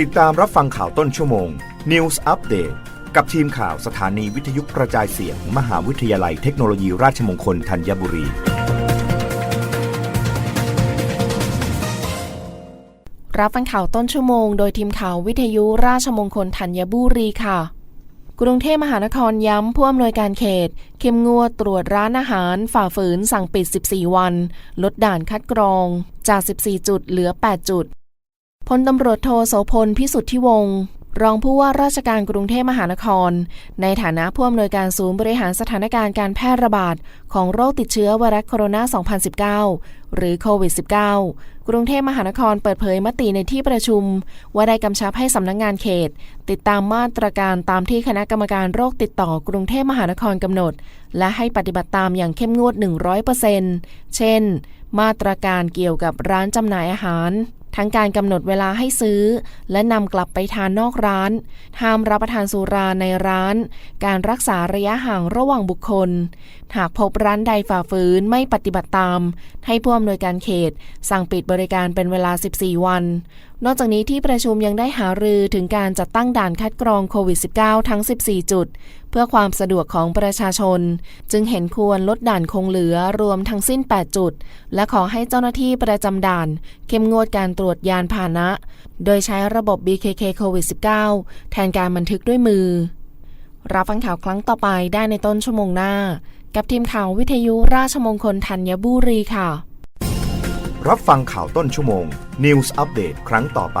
ติดตามรับฟังข่าวต้นชั่วโมง News Update กับทีมข่าวสถานีวิทยุกระจายเสียง มหาวิทยาลัยเทคโนโลยีราชมงคลธัญบุรี รับฟังข่าวต้นชั่วโมง โดยทีมข่าววิทยุราชมงคลธัญบุรีค่ะ กรุงเทพมหานครย้ำผู้อำนวยการเขต เข้มงวดตรวจร้านอาหาร ฝ่าฝืนสั่งปิด 14 วัน ลดด่านคัดกรองจาก 14 จุดเหลือ 8 จุด พลตำรวจโทโสพล พิสุทธิวงศ์รองผู้ว่าราชการกรุงเทพมหานคร ในฐานะผู้อำนวยการศูนย์บริหารสถานการณ์การแพร่ระบาด ของโรคติดเชื้อไวรัสโคโรนา 2019 หรือโควิด -19 กรุงเทพมหานครเปิดเผยมติในที่ประชุม ว่าได้กำชับให้สำนักงงานเขต ติดตามมาตรการตามที่คณะกรรมการโรคติดต่อกรุงเทพมหานครกำหนด และให้ปฏิบัติตามอย่างเข้มงวด 100%เช่น มาตรการเกี่ยวกับร้านจำหน่ายอาหาร ทั้งการกำหนดเวลาให้ซื้อ และนำกลับไปทานนอกร้าน ห้ามรับประทานสุราในร้าน การรักษาระยะห่างระหว่างบุคคล หากพบร้านใดฝ่าฝืนไม่ปฏิบัติตาม ให้ผู้อำนวยการเขต สั่งปิดบริการเป็นเวลา 14 วัน นอกจากนี้ที่ประชุมยังได้หารือถึงการจัดตั้งด่านคัดกรองโควิด -19 ทั้ง 14 จุด เพื่อความสะดวกของประชาชน จึงเห็นควรลดด่านคงเหลือรวมทั้งสิ้น 8 จุด และขอให้เจ้าหน้าที่ประจำด่าน เข้มงวดการตรวจยานพาหนะ โดยใช้ระบบ BKK โควิด -19 แทนการบันทึกด้วยมือ รับฟังข่าวครั้งต่อไปได้ในต้นชั่วโมงหน้า กับทีมข่าววิทยุราชมงคลธัญบุรีค่ะ รับฟังข่าวต้นชั่วโมง News Update ครั้งต่อไป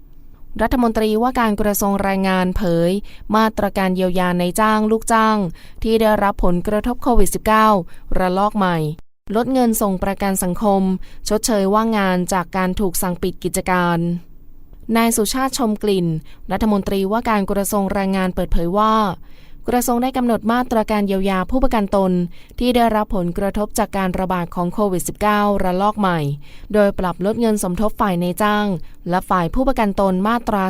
รัฐมนตรีว่าการกระทรวงแรงงานเผย มาตรการเยียวยาในจ้างลูกจ้าง ที่ได้รับผลกระทบโควิด -19 ระลอกใหม่ ลดเงินส่งประกันสังคม ชดเชยว่างงานจากการถูกสั่งปิดกิจการนายสุชาติชมกลิ่น รัฐมนตรีว่าการกระทรวงแรงงานเปิดเผยว่า กระทรวงได้กำหนดมาตรการเยียวยาผู้ประกันตน ที่ได้รับผลกระทบจากการระบาดของโควิด -19 ระลอกใหม่ โดยปรับลดเงินสมทบฝ่ายในจ้าง และฝ่ายผู้ประกันตนมาตรา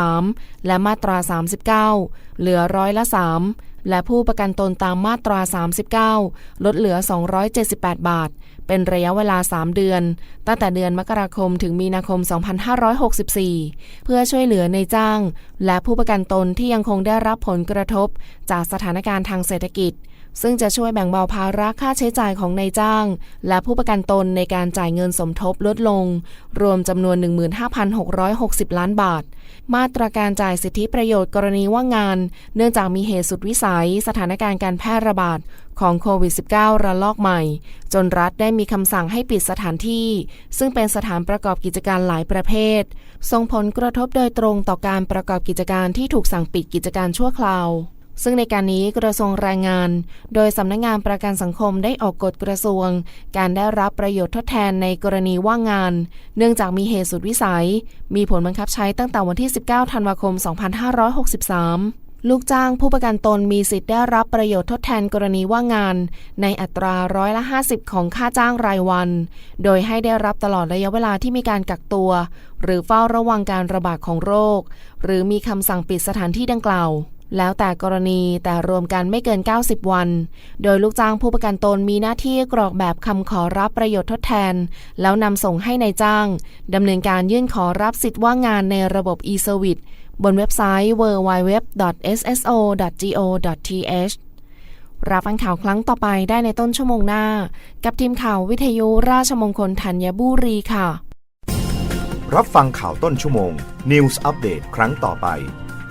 33 และมาตรา 39 เหลือร้อยละ 3 และผู้ประกันตนตามมาตรา 39 ลดเหลือ 278 บาท เป็นระยะเวลา 3 เดือน ตั้งแต่เดือนมกราคมถึงมีนาคม 2564 เพื่อช่วยเหลือในจ้าง และผู้ประกันตนที่ยังคงได้รับผลกระทบ จากสถานการณ์ทางเศรษฐกิจ ซึ่งจะช่วยแบ่งเบาภาระค่าใช้จ่ายของนายจ้าง และผู้ประกันตนในการจ่ายเงินสมทบลดลง รวมจำนวน 15,660 ล้านบาท มาตรการจ่ายสิทธิประโยชน์กรณีว่างงาน เนื่องจากมีเหตุสุดวิสัย สถานการณ์การแพร่ระบาดของโควิด -19 ระลอกใหม่ จนรัฐได้มีคำสั่งให้ปิดสถานที่ ซึ่งเป็นสถานประกอบกิจการหลายประเภท ส่งผลกระทบโดยตรงต่อการประกอบกิจการที่ถูกสั่งปิดกิจการชั่วคราว ซึ่งในการนี้กระทรวงแรงงาน โดยสำนักงงานประกันสังคมได้ออกกฎกระทรวง การได้รับประโยชน์ทดแทนในกรณีว่างงาน เนื่องจากมีเหตุสุดวิสัย มีผลบังคับใช้ตั้งแต่วันที่ 19 ธันวาคม 2563ลูกจ้างผู้ประกันตนมีสิทธิ์ได้รับประโยชน์ทดแทนกรณีว่างงาน ในอัตราร้อยละ 50 ของค่าจ้างรายวัน โดยให้ได้รับตลอดระยะเวลาที่มีการกักตัว หรือเฝ้าระวังการระบาดของโรค หรือมีคำสั่งปิดสถานที่ดังกล่าว แล้วแต่กรณีแต่รวมกันไม่เกิน 90 วัน โดยลูกจ้างผู้ประกันตนมีหน้าที่กรอกแบบคำขอรับประโยชน์ทดแทน แล้วนำส่งให้ในายจ้างดำเนินการยื่นขอรับสิทธิ์ว่างงานในระบบ e-service บนเว็บไซต์ www.sso.go.th รับฟังข่าวครั้งต่อไปได้ในต้นชั่วโมงหน้า กับทีมข่าววิทยุราชมงคลธัญบุรีค่ะ รับฟังข่าวต้นชั่วโมง News Update ครั้งต่อไป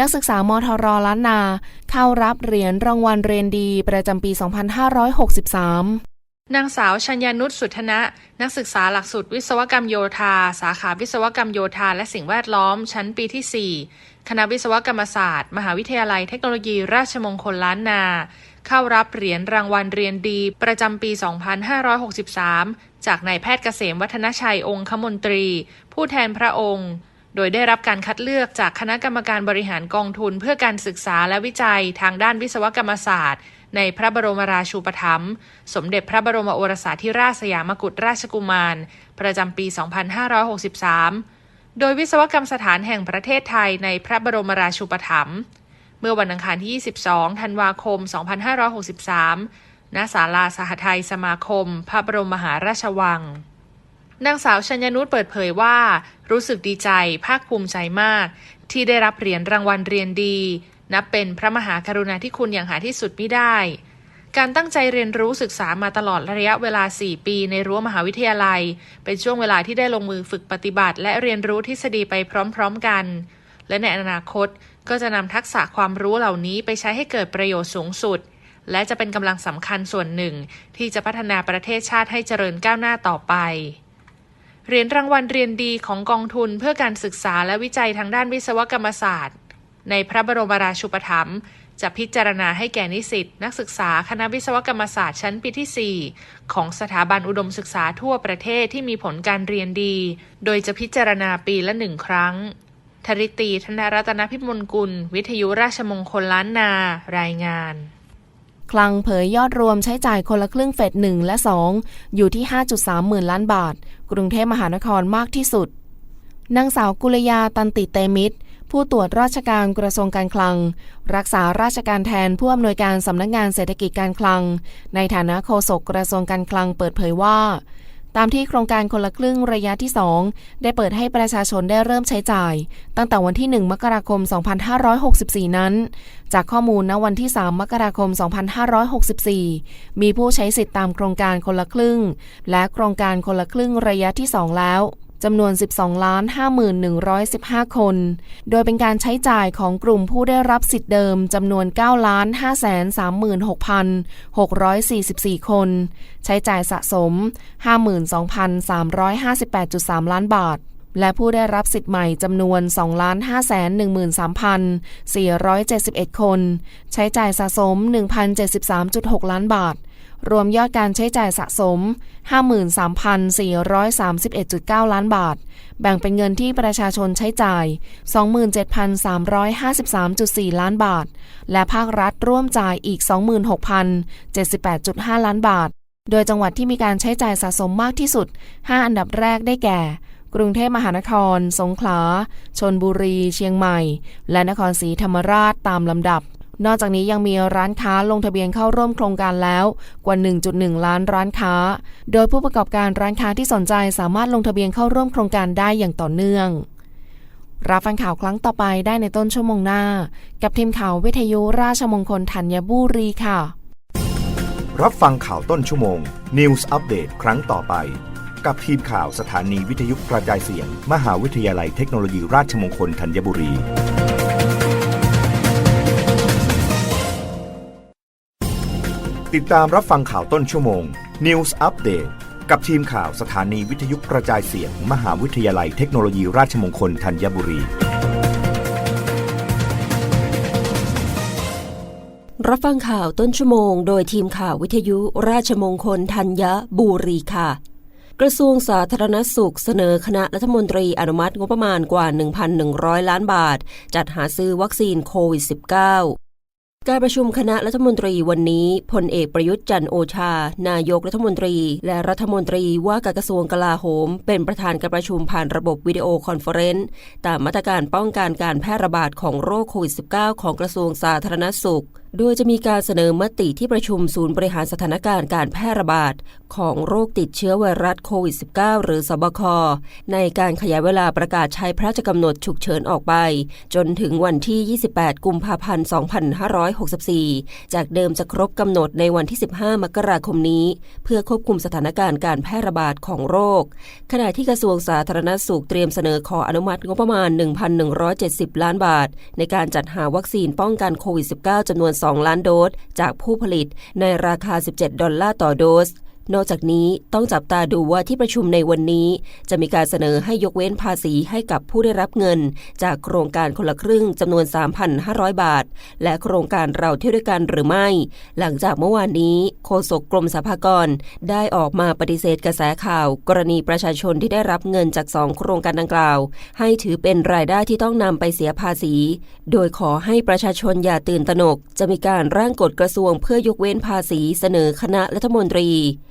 นักศึกษามทรล้านนา เข้ารับเหรียญรางวัลเรียนดีประจำปี 2563นางสาวชัญญานุชสุทธนะ นักศึกษาหลักสูตรวิศวกรรมโยธา สาขาวิศวกรรมโยธาและสิ่งแวดล้อม ชั้นปีที่ 4 คณะวิศวกรรมศาสตร์ มหาวิทยาลัยเทคโนโลยีราชมงคลล้านนา เข้ารับเหรียญรางวัลเรียนดี ประจำปี 2563 จากนายแพทย์เกษมวัฒนชัยองคมนตรี ผู้แทนพระองค์ โดยได้รับการคัดเลือกจากคณะกรรมการบริหารกองทุน เพื่อการศึกษาและวิจัยทางด้านวิศวกรรมศาสตร์ ในพระบรมราชูปถัมภ์สมเด็จพระบรมโอรสาธิราชสยามกุฎราชกุมาร ประจำปี 2563 โดยวิศวกรรมสถานแห่งประเทศไทยในพระบรมราชูปถัมภ์เมื่อวันอังคารที่ 22 ธันวาคม 2563ณศาลาสหไทยสมาคม พระบรมมหาราชวัง นางสาวชัญญนุชเปิดเผยว่า รู้สึกดีใจภาคภูมิใจมาก ที่ได้รับเหรียญรางวัลเรียนดี นับเป็นพระมหากรุณาธิคุณอย่างหาที่สุดไม่ได้ การตั้งใจเรียนรู้ศึกษามาตลอดระยะเวลา 4 ปีในรั้วมหาวิทยาลัย เป็นช่วงเวลาที่ได้ลงมือฝึกปฏิบัติ และเรียนรู้ทฤษฎีไปพร้อม ๆ กัน และในอนาคตก็จะนำทักษะความรู้เหล่านี้ไปใช้ให้เกิดประโยชน์สูงสุด และจะเป็นกำลังสำคัญส่วนหนึ่ง ที่จะพัฒนาประเทศชาติให้เจริญก้าวหน้าต่อไป เหรียญรางวัลเรียนดีของกองทุนเพื่อการศึกษาและวิจัยทางด้านวิศวกรรมศาสตร์ ในพระบรมราชูปถัมภ์จะพิจารณาให้แก่นิสิตนักศึกษาคณะวิศวกรรมศาสตร์ชั้นปีที่ 4 ของสถาบันอุดมศึกษาทั่วประเทศที่มีผลการเรียนดี โดยจะพิจารณาปีละหนึ่งครั้ง ธริตีธนรัตนพิมลกุล วิทยุราชมงคลล้านนา รายงานคลังเผยยอดรวมใช้จ่ายคนละครึ่งเฟส1และ 2 อยู่ที่ 5.3 หมื่นล้านบาท กรุงเทพมหานครมากที่สุด นางสาวกุลยาตันติเตมิตร ผู้ตรวจราชการกระทรวงการคลัง รักษาราชการแทนผู้อำนวยการสำนักงงานเศรษฐกิจการคลัง ในฐานะโฆษกกระทรวงการคลังเปิดเผยว่า ตามที่โครงการคนละครึ่งระยะที่ 2 ได้เปิดให้ประชาชนได้เริ่มใช้จ่าย ตั้งแต่วันที่ 1 มกราคม 2564 นั้น จากข้อมูลณวันที่ 3 มกราคม 2564 มีผู้ใช้สิทธิ์ตามโครงการคนละครึ่ง และโครงการคนละครึ่งระยะที่ 2 แล้ว จำนวน 12 ล้าน 51,115 คน โดยเป็นการใช้จ่ายของกลุ่มผู้ได้รับสิทธิ์เดิมจำนวน 9 ล้าน 536,644 คน ใช้จ่ายสะสม 52,358.3 ล้านบาทและผู้ได้รับสิทธิ์ใหม่จำนวน 2,513,471 คน ใช้จ่ายสะสม 1,073.6 ล้านบาท รวมยอดการใช้จ่ายสะสม 53,431.9 ล้านบาท แบ่งเป็นเงินที่ประชาชนใช้จ่าย 27,353.4 ล้านบาท และภาครัฐร่วมจ่ายอีก 26,078.5 ล้านบาท โดยจังหวัดที่มีการใช้จ่ายสะสมมากที่สุด 5 อันดับแรกได้แก่ กรุงเทพมหานคร สงขลา ชนบุรี เชียงใหม่ และนครศรีธรรมราชตามลำดับ นอกจากนี้ยังมีร้านค้าลงทะเบียนเข้าร่วมโครงการแล้วกว่า 1.1 ล้านร้านค้า โดยผู้ประกอบการร้านค้าที่สนใจสามารถลงทะเบียนเข้าร่วมโครงการได้อย่างต่อเนื่อง รับฟังข่าวครั้งต่อไปได้ในต้นชั่วโมงหน้า กับทีมข่าววิทยุราชมงคลธัญบุรีค่ะ รับฟังข่าวต้นชั่วโมง News อัปเดตครั้งต่อไป กับทีมข่าวสถานีวิทยุกระจายเสียง มหาวิทยาลัยเทคโนโลยีราชมงคลธัญบุรี ติดตามรับฟังข่าวต้นชั่วโมง News อัปเดตกับทีมข่าวสถานีวิทยุกระจายเสียง มหาวิทยาลัยเทคโนโลยีราชมงคลธัญบุรี รับฟังข่าวต้นชั่วโมง โดยทีมข่าววิทยุราชมงคลธัญบุรีค่ะ กระทรวงสาธารณสุขเสนอคณะรัฐมนตรีอนุมัติงบประมาณกว่า 1,100 ล้านบาท จัดหาซื้อวัคซีนโควิด -19 การประชุมคณะรัฐมนตรีวันนี้พลเอกประยุทธ์จันโอชา นายกรัฐมนตรี และรัฐมนตรีว่าการกระทรวงกลาโหม เป็นประธานการประชุมผ่านระบบวิดีโอคอนเฟอเรนซ์ตามมาตรการป้องกันการแพร่ระบาดของโรคโควิด -19 ของกระทรวงสาธารณสุข โดยจะมีการเสนอมติที่ประชุมศูนย์บริหารสถานการณ์การแพร่ระบาด ของโรคติดเชื้อไวรัสโควิด -19 หรือสบค ในการขยายเวลาประกาศใช้พระราชกำหนดฉุกเฉินออกไป จนถึงวันที่ 28 กุมภาพันธ์ 2564 จากเดิมจะครบกำหนดในวันที่ 15 มกราคมนี้ เพื่อควบคุมสถานการณ์การแพร่ระบาดของโรค ขณะที่กระทรวงสาธารณสุขเตรียมเสนอขออนุมัติงบประมาณ 1,170 ล้านบาท ในการจัดหาวัคซีนป้องกันโควิด -19 จำนวน2 ล้านโดส จากผู้ผลิตในราคา 17 ดอลลาร์ต่อโดส นอกจากนี้ต้องจับตาดูว่าที่ประชุมในวันนี้ จะมีการเสนอให้ยกเว้นภาษีให้กับผู้ได้รับเงิน จากโครงการคนละครึ่งจำนวน 3,500 บาท และโครงการเราเที่ยวด้วยกันหรือไม่ หลังจากเมื่อวานนี้โฆษกกรมสรรพากร ได้ออกมาปฏิเสธกระแสข่าว กรณีประชาชนที่ได้รับเงินจากสองโครงการดังกล่าว ให้ถือเป็นรายได้ที่ต้องนำไปเสียภาษี โดยขอให้ประชาชนอย่าตื่นตระหนก จะมีการร่างกฎกระทรวงเพื่อยกเว้นภาษีเสนอคณะรัฐมนตรี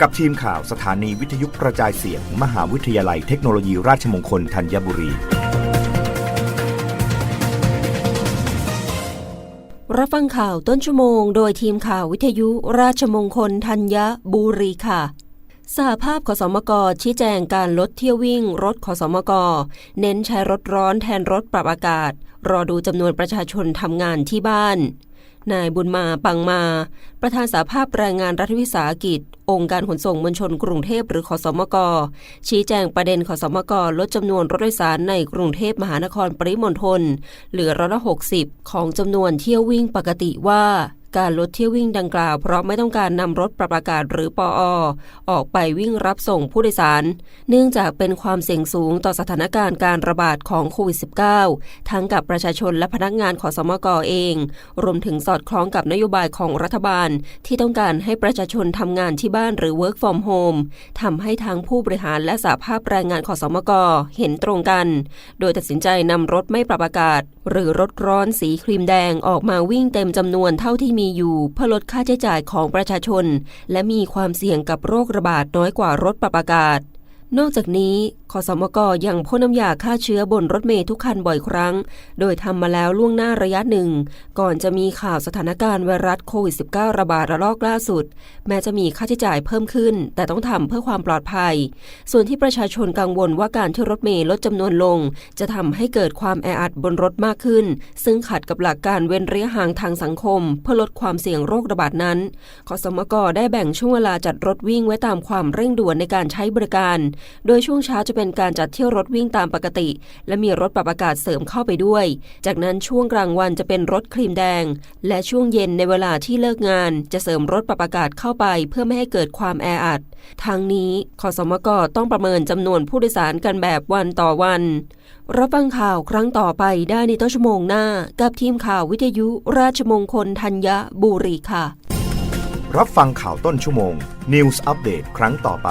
กับทีมข่าวสถานีวิทยุกระจายเสียง มหาวิทยาลัยเทคโนโลยีราชมงคลธัญบุรี รับฟังข่าวต้นชั่วโมง โดยทีมข่าววิทยุราชมงคลธัญบุรีค่ะสหภาพขสมกชี้แจงการลดเที่ยววิ่ง รถขสมก เน้นใช้รถร้อนแทนรถปรับอากาศ รอดูจำนวนประชาชนทำงานที่บ้าน นายบุญมาปังมา ประธานสาภาพแรงงานรัฐวิสาหกิจ องค์การขนส่งมวลชนกรุงเทพหรือขสมก ชี้แจงประเด็นขสมก ลดจำนวนรถโดยสารในกรุงเทพมหานครปริมณฑลเหลือร้อยละหกสิบของจำนวนเที่ยววิ่งปกติว่า การลดเที่ยววิ่งดังกล่าวเพราะไม่ต้องการนำรถปรับอากาศหรือปอออกไปวิ่งรับส่งผู้โดยสาร เนื่องจากเป็นความเสี่ยงสูงต่อสถานการณ์การระบาดของโควิด -19 ทั้งกับประชาชนและพนักงานขอสมกเอง รวมถึงสอดคล้องกับนโยบายของรัฐบาล ที่ต้องการให้ประชาชนทำงานที่บ้านหรือ work from home ทำให้ทั้งผู้บริหารและสาภาพแรงงานขอสมกเห็นตรงกัน โดยตัดสินใจนำรถไม่ปรับอากาศ หรือรถร้อนสีครีมแดงออกมาวิ่งเต็มจำนวนเท่าที่มีอยู่เพื่อลดค่าใช้จ่ายของประชาชน และมีความเสี่ยงกับโรคระบาดน้อยกว่ารถปรับอากาศ นอกจากนี้ ขอสมกยังพ่นน้ำยาฆ่าเชื้อบนรถเมล์ทุกคันบ่อยครั้ง โดยทำมาแล้วล่วงหน้าระยะหนึ่ง ก่อนจะมีข่าวสถานการณ์ไวรัสโควิด -19 ระบาดระลอกล่าสุด แม้จะมีค่าใช้จ่ายเพิ่มขึ้น แต่ต้องทำเพื่อความปลอดภัย ส่วนที่ประชาชนกังวลว่าการที่รถเมล์ลดจำนวนลง จะทำให้เกิดความแออัดบนรถมากขึ้น ซึ่งขัดกับหลักการเว้นระยะห่างทางสังคม เพื่อลดความเสี่ยงโรคระบาดนั้น ขอสมกได้แบ่งช่วงเวลาจัดรถวิ่งไว้ตามความเร่งด่วนในการใช้บริการ โดยช่วงเช้าจะเป็นการจัดเที่ยวรถวิ่งตามปกติ และมีรถปรับอากาศเสริมเข้าไปด้วย จากนั้นช่วงกลางวันจะเป็นรถครีมแดง และช่วงเย็นในเวลาที่เลิกงาน จะเสริมรถปรับอากาศเข้าไปเพื่อไม่ให้เกิดความแออัด ทางนี้ขอสมกต้องประเมินจำนวนผู้โดยสารกันแบบวันต่อวัน รับฟังข่าวครั้งต่อไปได้ในต้นชั่วโมงหน้า กับทีมข่าววิทยุราชมงคลธัญบุรีค่ะ รับฟังข่าวต้นชั่วโมง News อัปเดตครั้งต่อไป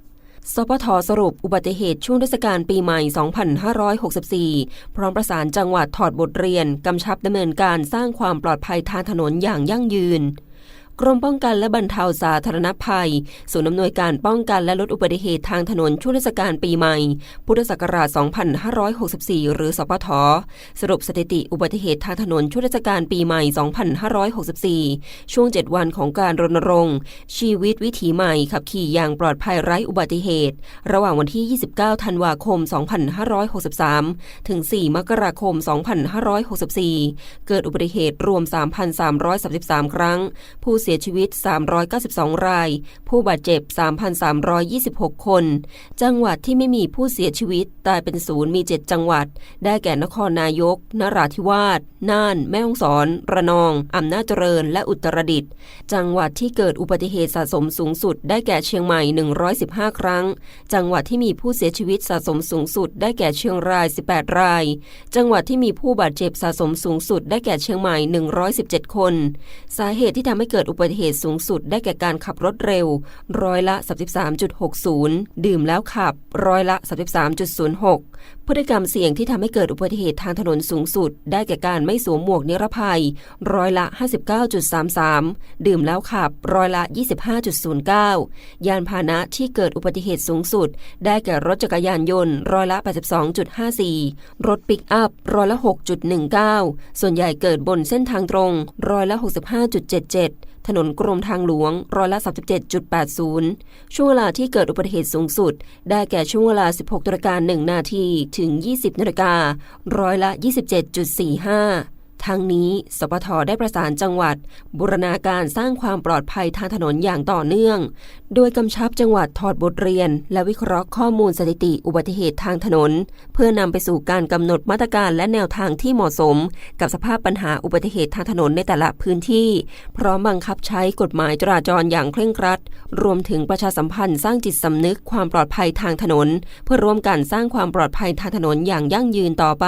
สปทสรุปอุบัติเหตุช่วงเทศกาลปีใหม่ 2564 พร้อมประสานจังหวัดถอดบทเรียน กำชับดำเนินการสร้างความปลอดภัยทางถนนอย่างยั่งยืน กรมป้องกันและบรรเทาสาธารณภัย ศูนย์อำนวยการป้องกันและลดอุบัติเหตุทางถนนช่วงเทศกาลปีใหม่ พุทธศักราช 2564 หรือ สปท สรุปสถิติอุบัติเหตุทางถนนช่วงเทศกาลปีใหม่ 2564 ช่วง 7 วันของการรณรงค์ ชีวิตวิถีใหม่ ขับขี่อย่างปลอดภัยไร้อุบัติเหตุ ระหว่างวันที่ 29 ธันวาคม 2563 ถึง 4 มกราคม 2564 เกิดอุบัติเหตุรวม 3,333 ครั้ง ผู้เสียสียชีวิต 392 ราย ผู้บาดเจ็บ 3,326 คน จังหวัดที่ไม่มีผู้เสียชีวิตตายเป็นศูนย์มี 7 จังหวัด ได้แก่นครนายก นราธิวาส น่าน แม่ฮ่องสอน ระนอง อำนาจเจริญ และอุตรดิตถ์ จังหวัดที่เกิดอุบัติเหตุสะสมสูงสุด ได้แก่เชียงใหม่ 115 ครั้ง จังหวัดที่มีผู้เสียชีวิตสะสมสูงสุด ได้แก่เชียงราย 18 ราย จังหวัดที่มีผู้บาดเจ็บสะสมสูงสุด ได้แก่เชียงใหม่ 117 คน สาเหตุที่ทำให้เกิดอุบัติเหตุสูงสุดได้แก่การขับรถเร็ว ร้อยละ 33.60 ดื่มแล้วขับ ร้อยละ 33.06 พฤติกรรมเสี่ยงที่ทำให้เกิดอุบัติเหตุทางถนนสูงสุด ได้แก่การไม่สวมหมวกนิรภัย ร้อยละ 59.33 ดื่มแล้วขับ ร้อยละ 25.09 ยานพาหนะที่เกิดอุบัติเหตุสูงสุด ได้แก่รถจักรยานยนต์ ร้อยละ 82.54 รถปิกอัพ ร้อยละ 6.19 ส่วนใหญ่เกิดบนเส้นทางตรง ร้อยละ 65.77 ถนนกรมทางหลวงร้อยละ 37.80 ช่วงเวลาที่เกิดอุบัติเหตุสูงสุด ได้แก่ช่วงเวลา 16นาฬิกา1นาทีถึง 20นาฬิการ้อยละ 27.45 ทั้งนี้สปทได้ประสานจังหวัด บูรณาการสร้างความปลอดภัยทางถนนอย่างต่อเนื่อง โดยกำชับจังหวัดถอดบทเรียน และวิเคราะห์ข้อมูลสถิติอุบัติเหตุทางถนน เพื่อนำไปสู่การกำหนดมาตรการและแนวทางที่เหมาะสม กับสภาพปัญหาอุบัติเหตุทางถนนในแต่ละพื้นที่ พร้อมบังคับใช้กฎหมายจราจรอย่างเคร่งครัด รวมถึงประชาสัมพันธ์สร้างจิตสำนึกความปลอดภัยทางถนน เพื่อร่วมกันสร้างความปลอดภัยทางถนนอย่างยั่งยืนต่อไป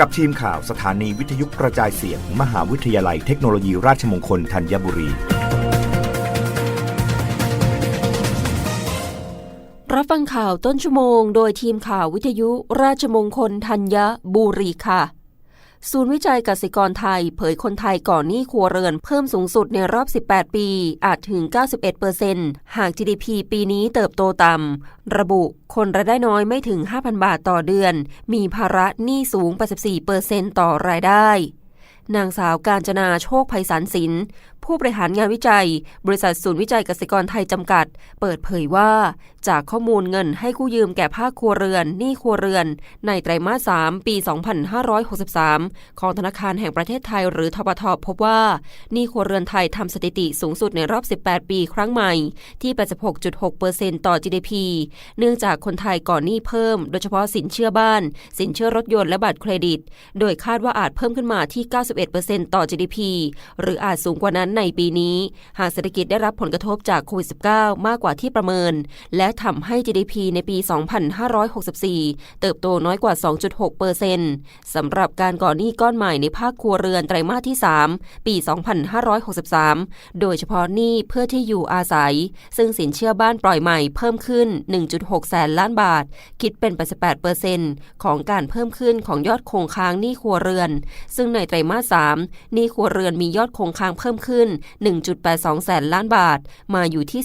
กับทีมข่าวสถานีวิทยุกระจายเสียง มหาวิทยาลัยเทคโนโลยีราชมงคลธัญบุรี รับฟังข่าวต้นชั่วโมง โดยทีมข่าววิทยุราชมงคลธัญบุรีค่ะ ศูนย์วิจัยกสิกรไทย เผยคนไทยก่อนหนี้ครัวเรือนเพิ่มสูงสุดในรอบ 18 ปี อาจถึง 91%หาก GDP ปีนี้เติบโตต่ำ ระบุคนรายได้น้อยไม่ถึง 5,000 บาทต่อเดือน มีภาระหนี้สูง 84%ต่อรายได้นางสาวการจนาโชคภัยสารสิน ผู้บริหารงานวิจัย บริษัทศูนย์วิจัยเกษตรกรไทยจำกัด เปิดเผยว่า จากข้อมูลเงินให้กู้ยืมแก่ภาคครัวเรือนหนี้ครัวเรือน ในไตรมาส 3 ปี 2563 ของธนาคารแห่งประเทศไทยหรือทบทพบว่าหนี้ครัวเรือนไทยทำสถิติสูงสุดในรอบ 18 ปีครั้งใหม่ ที่ 86.6%ต่อ GDP เนื่องจากคนไทยก่อนหนี้เพิ่ม โดยเฉพาะสินเชื่อบ้าน สินเชื่อรถยนต์และบัตรเครดิต โดยคาดว่าอาจเพิ่มขึ้นมาที่ 91%ต่อ GDP หรืออาจสูงกว่านั้นในปีนี้ หากเศรษฐกิจได้รับผลกระทบจากโควิด -19 มากกว่าที่ประเมิน และทำให้ GDP ในปี 2564 เติบโตน้อยกว่า 2.6%สำหรับการก่อหนี้ก้อนใหม่ในภาคครัวเรือนไตรมาสที่ 3 ปี 2563 โดยเฉพาะหนี้เพื่อที่อยู่อาศัย ซึ่งสินเชื่อบ้านปล่อยใหม่เพิ่มขึ้น 1.6 แสนล้านบาท คิดเป็น 88%ของการเพิ่มขึ้นของยอดคงค้างหนี้ครัวเรือน ซึ่งในไตรมาส 3 หนี้ครัวเรือนมียอดคงค้างเพิ่มขึ้นน 1.82 แสนล้านบาท มาอยู่ที่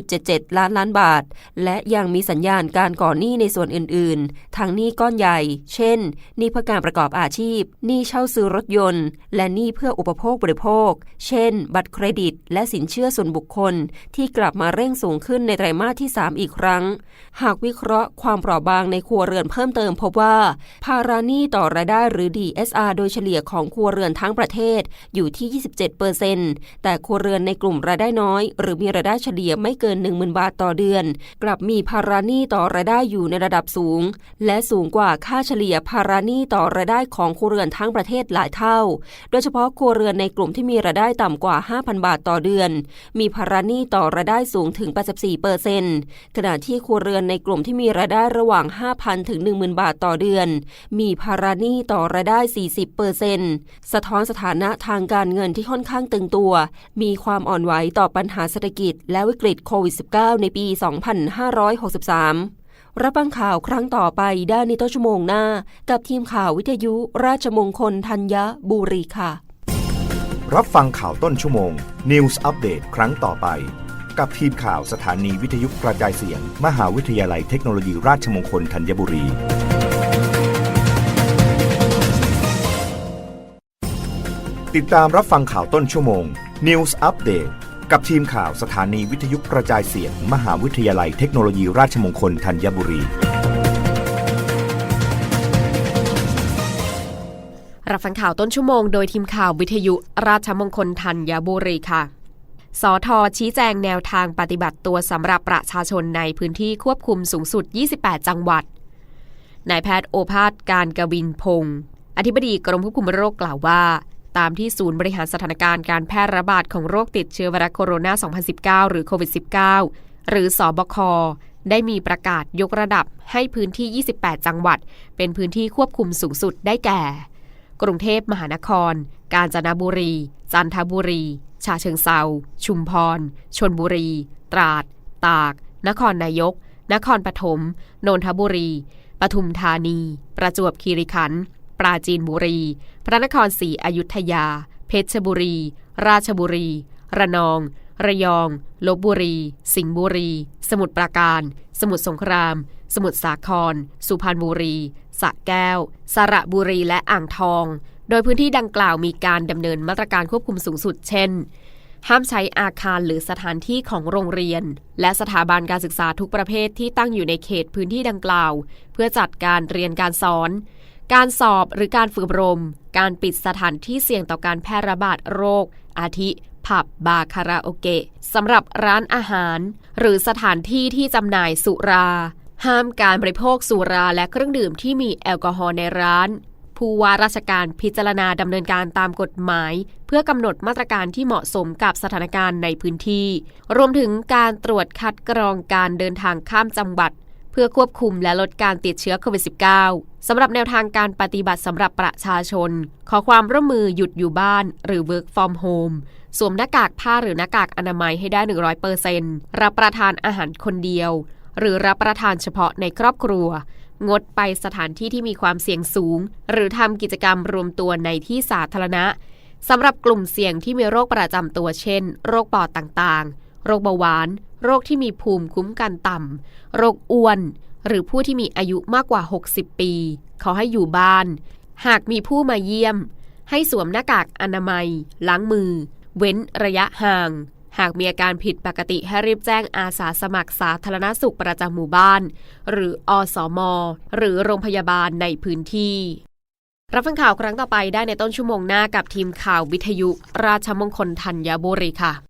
13.77 ล้านล้านบาท และยังมีสัญญาณการก่อหนี้ในส่วนอื่นๆ ทั้งหนี้ก้อนใหญ่ เช่น หนี้เพื่อการประกอบอาชีพ หนี้เช่าซื้อรถยนต์ และหนี้เพื่ออุปโภคบริโภค เช่น บัตรเครดิต และสินเชื่อส่วนบุคคล ที่กลับมาเร่งสูงขึ้นในไตรมาสที่ 3 อีกครั้ง หากวิเคราะห์ความเปราะบางในครัวเรือนเพิ่มเติมพบว่า ภาระหนี้ต่อรายได้หรือ DSR โดยเฉลี่ยของครัวเรือนทั้งประเทศอยู่ที่ 27%แต่ครัวเรือนในกลุ่มรายได้น้อย หรือมีรายได้เฉลี่ยไม่เกิน 10,000 บาทต่อเดือน กลับมีภาระหนี้ต่อรายได้อยู่ในระดับสูง และสูงกว่าค่าเฉลี่ยภาระหนี้ต่อรายได้ของครัวเรือนทั้งประเทศหลายเท่า โดยเฉพาะครัวเรือนในกลุ่มที่มีรายได้ต่ำกว่า 5,000 บาทต่อเดือน มีภาระหนี้ต่อรายได้สูงถึง 84%ขณะที่ครัวเรือนในกลุ่มที่มีรายได้ระหว่าง 5,000 ถึง 10,000 บาทต่อเดือน มีภาระหนี้ต่อรายได้ 40%สะท้อนสถานะทางการเงินที่ค่อนข้างตึงตัวมีความอ่อนไหวต่อปัญหาเศรษฐกิจและวิกฤตโควิด -19 ในปี 2563 รับฟังข่าวครั้งต่อไปได้ในต้นชั่วโมงหน้า กับทีมข่าววิทยุราชมงคลธัญบุรีค่ะ รับฟังข่าวต้นชั่วโมง News อัปเดตครั้งต่อไป กับทีมข่าวสถานีวิทยุกระจายเสียง มหาวิทยาลัยเทคโนโลยีราชมงคลธัญบุรี ติดตามรับฟังข่าวต้นชั่วโมง News Update กับทีมข่าวสถานีวิทยุกระจายเสียง มหาวิทยาลัยเทคโนโลยีราชมงคลธัญบุรี รับฟังข่าวต้นชั่วโมงโดยทีมข่าววิทยุราชมงคลธัญบุรีค่ะสอทอชี้แจงแนวทางปฏิบัติตัวสำหรับประชาชนในพื้นที่ควบคุมสูงสุด 28 จังหวัด นายแพทย์โอภาสการกวินพงศ์อธิบดีกรมควบคุมโรคกล่าวว่า ตามที่ศูนย์บริหารสถานการณ์การแพร่ระบาดของโรคติดเชื้อไวรัสโคโรนา 2019 หรือโควิด -19 หรือสอบค ได้มีประกาศยกระดับให้พื้นที่ 28 จังหวัด เป็นพื้นที่ควบคุมสูงสุดได้แก่ กรุงเทพมหานคร กาญจนบุรี จันทบุรี ชาเชิงเซา ชุมพร ชนบุรี ตราด ตาก นครนายก นครปฐม นนทบุรี ปทุมธานี ประจวบคีรีขันธ์ ปราจีนบุรี พระนครศรีอยุธยา เพชรบุรี ราชบุรี ระนอง ระยอง ลบบุรี สิงห์บุรี สมุทรปราการ สมุทรสงคราม สมุทรสาคร สุพรรณบุรีสระแก้ว สระบุรี และอ่างทอง โดยพื้นที่ดังกล่าวมีการดำเนินมาตรการควบคุมสูงสุด เช่น ห้ามใช้อาคารหรือสถานที่ของโรงเรียน และสถาบันการศึกษาทุกประเภทที่ตั้งอยู่ในเขตพื้นที่ดังกล่าว เพื่อจัดการเรียนการสอน การสอบหรือการฝึกอบรม การปิดสถานที่เสี่ยงต่อการแพร่ระบาดโรค อาทิผับบาร์คาราโอเกะสำหรับร้านอาหาร หรือสถานที่ที่จำหน่ายสุรา ห้ามการบริโภคสุราและเครื่องดื่มที่มีแอลกอฮอล์ในร้าน ผู้ว่าราชการพิจารณาดำเนินการตามกฎหมาย เพื่อกำหนดมาตรการที่เหมาะสมกับสถานการณ์ในพื้นที่ รวมถึงการตรวจคัดกรองการเดินทางข้ามจังหวัด เพื่อควบคุมและลดการติดเชื้อโควิด -19 สำหรับแนวทางการปฏิบัติสำหรับประชาชน ขอความร่วมมือหยุดอยู่บ้าน หรือ work from home สวมหน้ากากผ้าหรือหน้ากากอนามัยให้ได้ 100%รับประทานอาหารคนเดียว หรือรับประทานเฉพาะในครอบครัว งดไปสถานที่ที่มีความเสี่ยงสูง หรือทำกิจกรรมรวมตัวในที่สาธารณะสำหรับกลุ่มเสี่ยงที่มีโรคประจำตัวเช่น โรคปอดต่างๆ โรคเบาหวาน โรคที่มีภูมิคุ้มกันต่ำ โรคอ้วน หรือผู้ที่มีอายุมากกว่า 60 ปี ขอให้อยู่บ้าน หากมีผู้มาเยี่ยม ให้สวมหน้ากากอนามัย ล้างมือ เว้นระยะห่าง หากมีอาการผิดปกติให้รีบแจ้งอาสาสมัครสาธารณสุขประจำหมู่บ้าน หรืออสมหรือโรงพยาบาลในพื้นที่รับฟังข่าวครั้งต่อไปได้ในต้นชั่วโมงหน้ากับทีมข่าววิทยุ ราชมงคลธัญบุรีค่ะ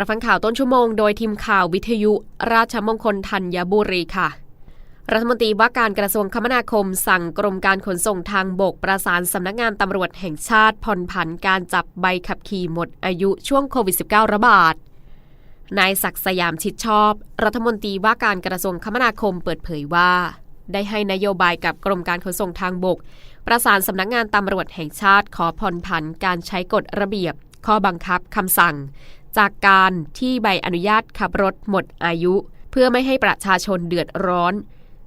รับฟังข่าวต้นชั่วโมงโดยทีมข่าววิทยุราชมงคลธัญบุรีค่ะ รัฐมนตรีว่าการกระทรวงคมนาคม สั่งกรมการขนส่งทางบกประสานสำนักงานตำรวจแห่งชาติผ่อนผันการจับใบขับขี่หมดอายุช่วงโควิด -19 ระบาด นายศักดิ์สยามชิดชอบ รัฐมนตรีว่าการกระทรวงคมนาคมเปิดเผยว่า ได้ให้นโยบายกับกรมการขนส่งทางบก ประสานสำนักงานตำรวจแห่งชาติขอผ่อนผันการใช้กฎระเบียบข้อบังคับคำสั่ง จากการที่ใบอนุญาตขับรถหมดอายุ เพื่อไม่ให้ประชาชนเดือดร้อน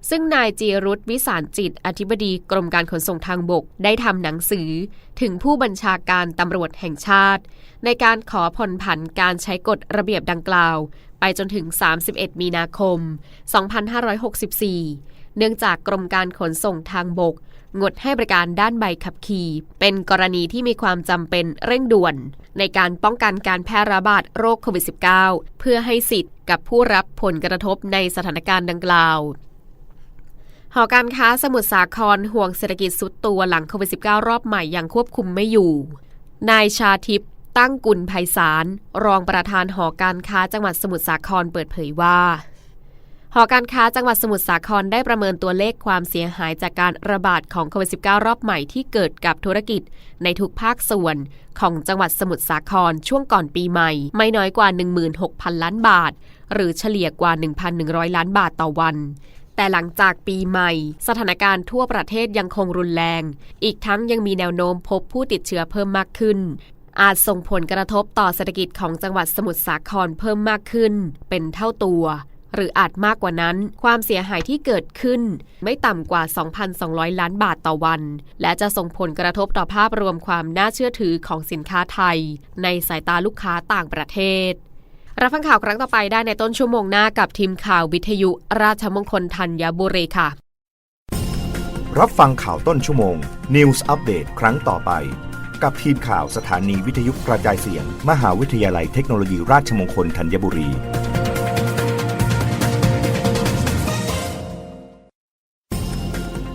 ซึ่งนายจีรุธวิสารจิต อธิบดีกรมการขนส่งทางบกได้ทำหนังสือ ถึงผู้บัญชาการตำรวจแห่งชาติ ในการขอผ่อนผันการใช้กฎระเบียบดังกล่าว ไปจนถึง 31 มีนาคม 2564 เนื่องจากกรมการขนส่งทางบกงดให้บริการด้านใบขับขี่ เป็นกรณีที่มีความจำเป็นเร่งด่วน ในการป้องกันการแพร่ระบาดโรคโควิด -19 เพื่อให้สิทธิ์กับผู้รับผลกระทบในสถานการณ์ดังกล่าวหอการค้าสมุทรสาครห่วงเศรษฐกิจสุดตัวหลังโควิด -19 รอบใหม่ยังควบคุมไม่อยู่ นายชาทิพย์ตั้งกุลไพศาลรองประธานหอการค้าจังหวัดสมุทรสาครเปิดเผยว่า หอการค้าจังหวัดสมุทรสาครได้ประเมินตัวเลขความเสียหายจากการระบาดของโควิด -19 รอบใหม่ที่เกิดกับธุรกิจ ในทุกภาคส่วนของจังหวัดสมุทรสาครช่วงก่อนปีใหม่ ไม่น้อยกว่า 16,000 ล้านบาท หรือเฉลี่ยกว่า 1,100 ล้านบาทต่อวันแต่หลังจากปีใหม่ สถานการณ์ทั่วประเทศยังคงรุนแรง อีกทั้งยังมีแนวโน้มพบผู้ติดเชื้อเพิ่มมากขึ้น อาจส่งผลกระทบต่อเศรษฐกิจของจังหวัดสมุทรสาครเพิ่มมากขึ้น เป็นเท่าตัว หรืออาจมากกว่านั้น ความเสียหายที่เกิดขึ้น ไม่ต่ำกว่า 2,200 ล้านบาทต่อวัน และจะส่งผลกระทบต่อภาพรวมความน่าเชื่อถือของสินค้าไทย ในสายตาลูกค้าต่างประเทศรับฟังข่าวครั้งต่อไปได้ในต้นชั่วโมงหน้ากับทีมข่าววิทยุ ราชมงคลธัญบุรีค่ะ รับฟังข่าวต้นชั่วโมง News อัปเดตครั้งต่อไป กับทีมข่าวสถานีวิทยุกระจายเสียง มหาวิทยาลัยเทคโนโลยีราชมงคลธัญบุรี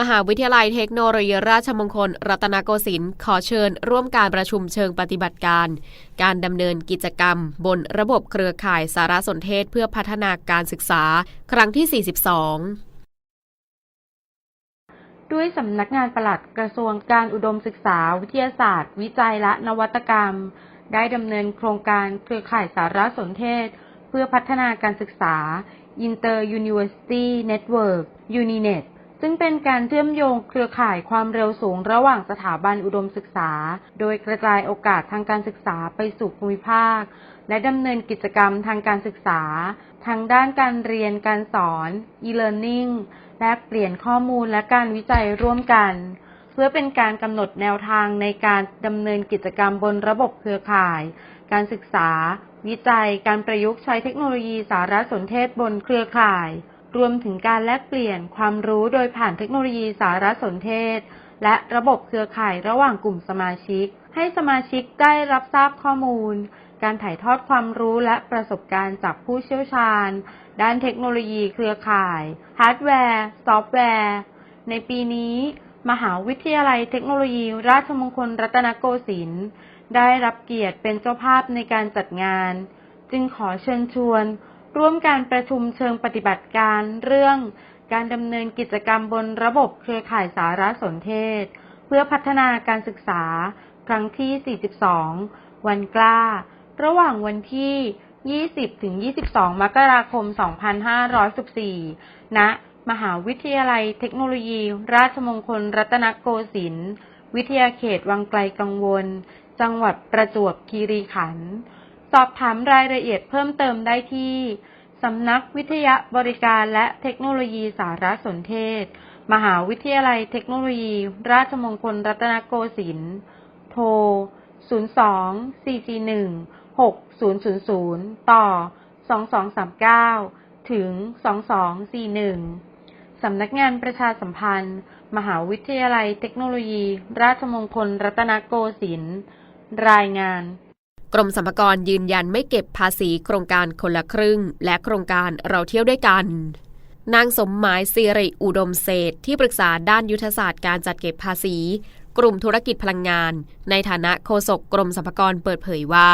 มหาวิทยาลัยเทคโนโลยีราชมงคล รัตนโกสินทร์ขอเชิญ ร่วมการประชุมเชิงปฏิบัติการ การดำเนินกิจกรรม บนระบบเครือข่ายสารสนเทศเพื่อพัฒนาการศึกษา ครั้งที่ 42ด้วยสำนักงานปลัดกระทรวงการอุดมศึกษา วิทยาศาสตร์ วิจัยและนวัตกรรม ได้ดำเนินโครงการเครือข่ายสารสนเทศ เพื่อพัฒนาการศึกษา Inter University Network UNINET ซึ่งเป็นการเชื่อมโยงเครือข่ายความเร็วสูงระหว่างสถาบันอุดมศึกษา โดยกระจายโอกาสทางการศึกษาไปสู่ภูมิภาค และดำเนินกิจกรรมทางการศึกษา ทางด้านการเรียนการสอน e-learning แลกเปลี่ยนข้อมูลและการวิจัยร่วมกัน เพื่อเป็นการกำหนดแนวทางในการดำเนินกิจกรรมบนระบบเครือข่าย การศึกษา วิจัย การประยุกต์ใช้เทคโนโลยีสารสนเทศบนเครือข่าย รวมถึงการแลกเปลี่ยนความรู้โดยผ่านเทคโนโลยีสารสนเทศ และระบบเครือข่ายระหว่างกลุ่มสมาชิก ให้สมาชิกได้รับทราบข้อมูล การถ่ายทอดความรู้และประสบการณ์จากผู้เชี่ยวชาญ ด้านเทคโนโลยีเครือข่าย ฮาร์ดแวร์ ซอฟต์แวร์ ในปีนี้ มหาวิทยาลัยเทคโนโลยี ราชมงคลรัตนโกสินทร์ได้รับเกียรติเป็นเจ้าภาพในการจัดงาน จึงขอเชิญชวน ร่วมการประชุมเชิงปฏิบัติการเรื่องการดำเนินกิจกรรมบนระบบเครือข่ายสารสนเทศ เพื่อพัฒนาการศึกษา ครั้งที่ 42 วันกล้า ระหว่างวันที่ 20-22 มกราคม 2514ณมหาวิทยาลัยเทคโนโลยี ราชมงคลรัตนโกสินทร์ วิทยาเขตวังไกลกังวล จังหวัดประจวบคีรีขันธ์ อบถามรายละเอียดเพิ่มเติมได้ที่ สำนักวิทยาบริการและเทคโนโลยีสารสนเทศ มหาวิทยาลัยเทคโนโลยี ราชมงคลรัตนโกสินทร์ โทร 02 441 6000 ต่อ 2239 ถึง 2241 สำนักงานประชาสัมพันธ์ มหาวิทยาลัยเทคโนโลยี ราชมงคลรัตนโกสินทร์ รายงาน กรมสรรพากรยืนยันไม่เก็บภาษีโครงการคนละครึ่ง และโครงการเราเที่ยวด้วยกัน นางสมหมายสิริอุดมเศษที่ปรึกษาด้านยุทธศาสตร์การจัดเก็บภาษี กลุ่มธุรกิจพลังงาน ในฐานะโฆษกกรมสรรพากรเปิดเผยว่า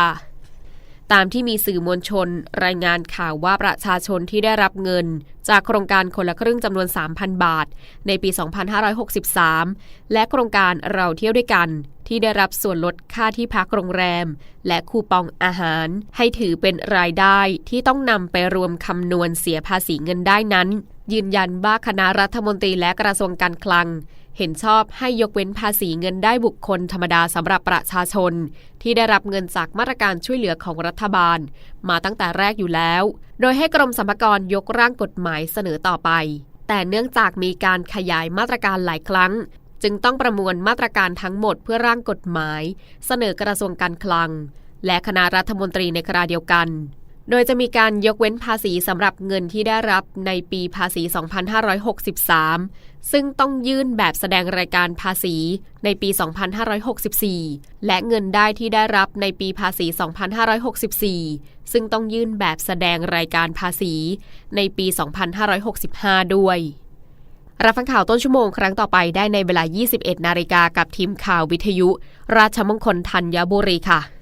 ตามที่มีสื่อมวลชน รายงานข่าวว่าประชาชนที่ได้รับเงิน จากโครงการคนละครึ่งจำนวน 3,000 บาท ในปี 2563 และโครงการเราเที่ยวด้วยกัน ที่ได้รับส่วนลดค่าที่พักโรงแรม และคูปองอาหาร ให้ถือเป็นรายได้ที่ต้องนำไปรวมคำนวณเสียภาษีเงินได้นั้น ยืนยันว่าคณะรัฐมนตรีและกระทรวงการคลัง เห็นชอบให้ยกเว้นภาษีเงินได้บุคคลธรรมดาสำหรับประชาชน ที่ได้รับเงินจากมาตรการช่วยเหลือของรัฐบาล มาตั้งแต่แรกอยู่แล้ว โดยให้กรมสรรพากรยกร่างกฎหมายเสนอต่อไป แต่เนื่องจากมีการขยายมาตรการหลายครั้ง จึงต้องประมวลมาตรการทั้งหมดเพื่อร่างกฎหมาย เสนอกระทรวงการคลัง และคณะรัฐมนตรีในคราเดียวกัน โดยจะมีการยกเว้นภาษีสำหรับเงินที่ได้รับในปีภาษี 2563 ซึ่งต้องยื่นแบบแสดงรายการภาษีในปี 2564 และเงินได้ที่ได้รับในปีภาษี 2564 ซึ่งต้องยื่นแบบแสดงรายการภาษีในปี 2565 ด้วย รับฟังข่าวต้นชั่วโมงครั้งต่อไปได้ในเวลา 21 นาฬิกากับทีมข่าววิทยุ ราชมงคลธัญบุรีค่ะ